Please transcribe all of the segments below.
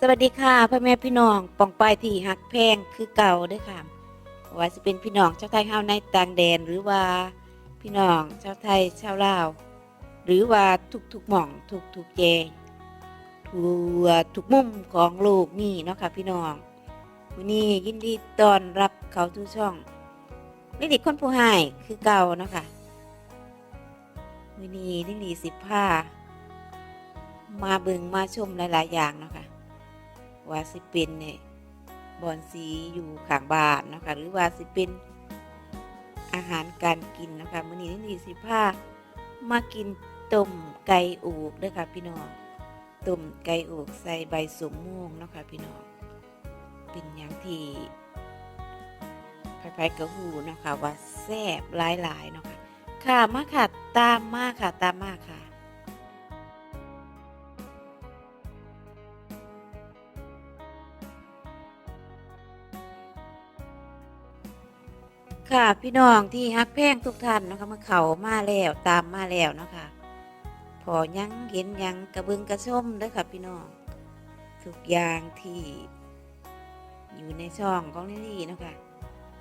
สวัสดีค่ะพ่อแม่พี่น้องปองปายที่หักแพงคือเก่าด้วยค่ะว่าจะเป็นพี่น้องชาวไทยเฮาในต่างแดนหรือว่าพี่น้องชาวไทยชาวลาว หรือว่าทุกๆหม่องทุกๆแยงทั่วทุกมุมของโลกนี่เนาะค่ะพี่น้องวันนี้ยินดีต้อนรับเขาทุกช่องลิลิคนผู้ให้คือเก่าเนาะค่ะวันนี้ลิลิสิบผ้ามาเบิงมาชมหลาย ๆ อย่างเนาะค่ะ ว่าสิเป็นเนี่ยบอนสีอยู่ข้างบ้านนะคะหรือว่าสิเป็นอาหารการกินนะคะมื้อนี้นี่สิพามากินต้มไก่อูกด้อค่ะพี่น้องต้มไก่อูกใส่ใบสมม่วงนะคะพี่น้องเป็นอย่างที่ไผๆกระหูนะคะว่าแซ่บหลายๆเนาะค่ะค่ะมาค่ะตามมาค่ะตามมาค่ะ ค่ะพี่น้องที่ฮักแพงทุกท่านนะคะมาเขามาแล้วตามมาแล้วนะคะพอยังเห็นยังกระเบึงกระชมเด้อค่ะพี่น้องทุกอย่างที่อยู่ในช่องของลิลี่นะคะ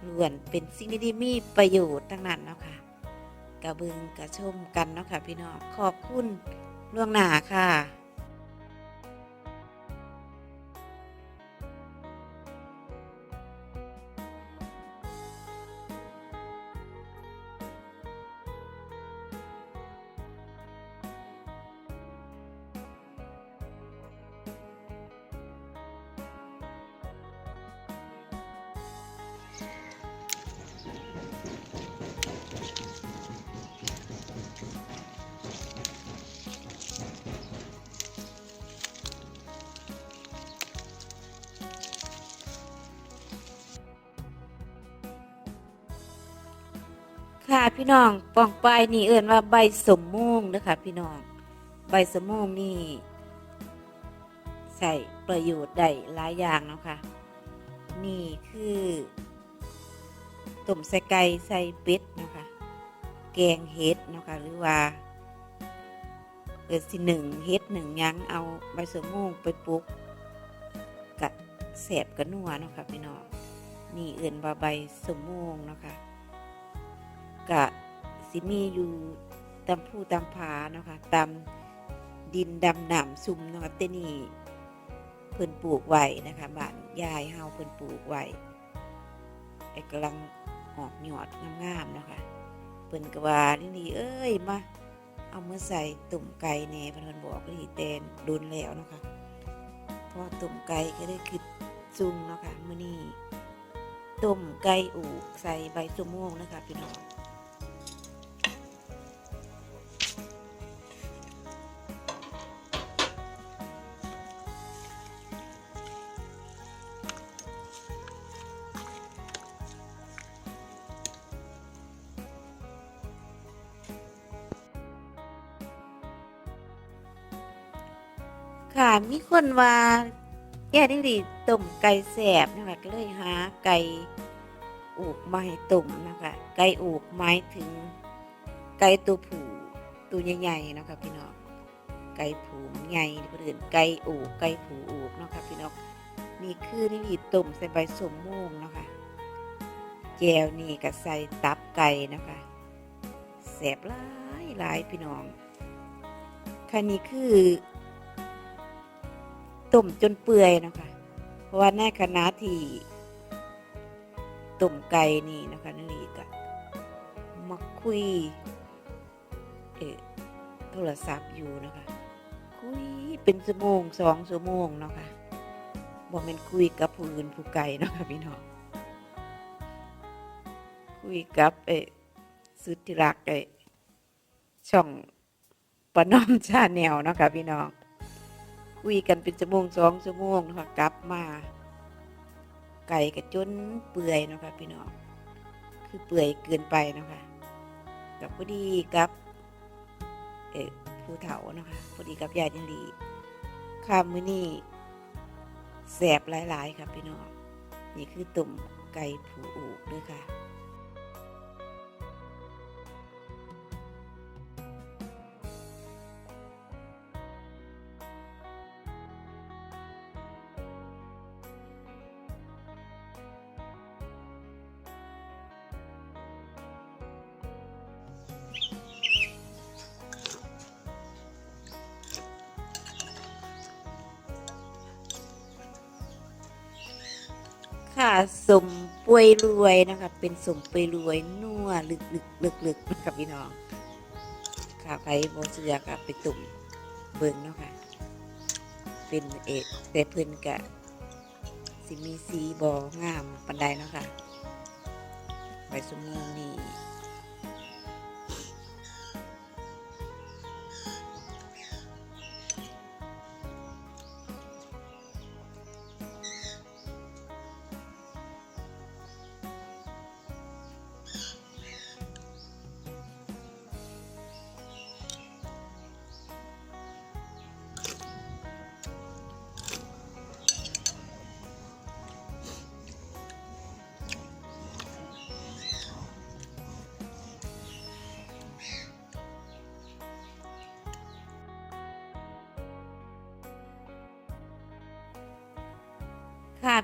ล้วนเป็นสิ่งที่มีประโยชน์ทั้งนั้นเนาะค่ะกระเบึงกระชมกันเนาะค่ะพี่น้องขอบคุณล่วงหน้าค่ะ ค่ะพี่น้องปองปลายนี่เอิ่นว่าใบสมม่วงนะคะพี่น้อง ใบสมม่วงนี่ใส่ประโยชน์ได้หลายอย่างเนาะค่ะนี่คือต้มใส่ไก่ใส่เป็ดนะคะแกงเห็ดนะคะหรือว่าเกิดสิหนึ่งเห็ดหนึ่งยังเอาใบสมม่วงไปปลุกกะแสบกระนัวเนาะค่ะพี่น้องนี่เอื่นว่าใบสมม่วงเนาะค่ะ กะสิมีอยู่ตามผู้ตามผาเนาะคะตามดินดำหนามซุ่มเนาะคะเตนี่เพิ่นปลูกไว้นะคะบ้านยายเฮาเพิ่นปลูกไว้ไอ้กำลังออกหยอดงามๆเนาะคะเพิ่นก็ว่านี่นี่เอ้ยมาเอามาใส่ตุ่มไก่แหน่เพิ่นบอกนี่แตนโดนแล้วเนาะคะพอตุ่มไก่ก็ได้คือซุ่มเนาะคะมื้อนี้ต้มไก่อูใส่ใบสมม่วงนะคะพี่น้อง ค่ะ มีคนว่าแย่ดิดีต้มไก่แสบนะคะก็เลยหาไก่อูกมาให้ต้มนะคะไก่อูกหมายถึง ไก่ตัวผูตัวใหญ่ๆนะคะพี่น้องไก่ผูใหญ่คนอื่นไก่อูกไก่ผูอูกนะคะพี่น้องนี่คือนี่ดีต้มใส่ใบสมม่วงนะคะแจวนี่ก็ใส่ตับไก่นะคะแสบหลายหลายพี่น้องค่ะนี่คือ ต้มจนเปื่อยนะคะเพราะว่าในคณะที่ต้มไก่นี่นะคะนั่นอีกอะมาคุยเออโทรศัพท์อยู่นะคะ คุยเป็นชั่วโมงสองชั่วโมงเนาะค่ะบ่แม่นคุยกับผู้อื่นผู้ไกลเนาะค่ะพี่น้องคุยกับเอสุดที่รักเอช่องปนอมชาแนลเนาะค่ะพี่น้อง คุยกันเป็นชั่วโมงสองชั่วโมงนะคะกลับมา ไก่กระจนเปื่อยนะคะพี่น้องคือเปื่อยเกินไปนะคะกับพอดีกับเออผู้เฒ่านะคะพอดีกับยายดินดีข้ามมื้อนี้แสบหลาย ๆครับพี่น้องนี่คือตุ่มไก่ผูอูกด้วยค่ะ ค่ะสมป่วยรวยนะคะ เป็นสมป่วยรวยนัวลึกลึกลึกลึกนะคะพี่น้อง ค่ะไปโบเสียกับไปตุ่มเบิ้งเนาะค่ะ เป็นเอกแต่เพิ่นกะสิมีสีบองามปันไดเนาะค่ะไปสมงนี่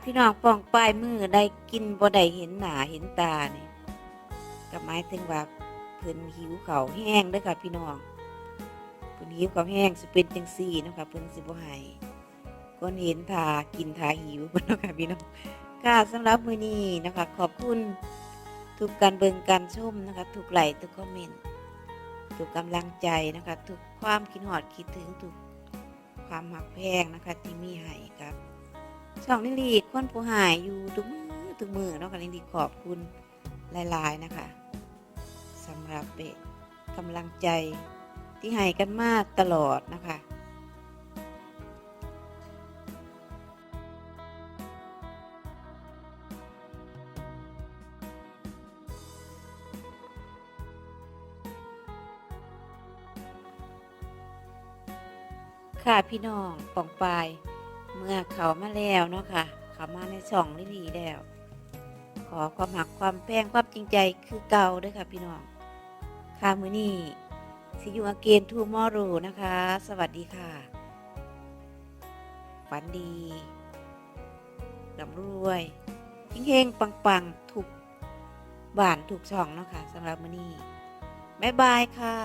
พี่น้องป้องปลายมือได้กินบ่ได้เห็นหนาเห็นตาเนี่ยก็หมายถึงว่าเพิ่นหิวเขาแห้งด้อค่ะพี่น้องเพิ่นหิวเขาแห้งสิเป็นจังซี่นะคะเพิ่นสิบ่ให้ก็เห็นทากินทาหิวเนาะคะพี่น้องค่ะสำหรับมื้อนี้นะคะ ขอบคุณทุกการเบิ่งการชมนะคะ ทุกไลค์ทุกคอมเมนต์ทุกกำลังใจนะคะ ทุกความคิดฮอดคิดถึงทุกความหักแพงนะคะที่มีให้ครับ ช่องลิลลีคนผู้หายอยู่ทุกมือทุกมือเนาะค่ะลิลลีขอบคุณหลายๆนะคะสำหรับเป็นกำลังใจที่ให้กันมาตลอดนะคะค่ะพี่น้องปองปาย เมื่อเขามาแล้วเนาะค่ะ เขามาในช่องลิลีแล้ว ขอความหักความแพงความจริงใจคือเก่าด้วยค่ะ พี่น้องค่ะมือนี้สิยูอเกนทูมอรูนะคะ สวัสดีค่ะ ฝันดีร่ำรวยเฮงๆปังๆถูกบ้านถูกช่องเนาะค่ะสำหรับมือนี้บ๊ายบายค่ะ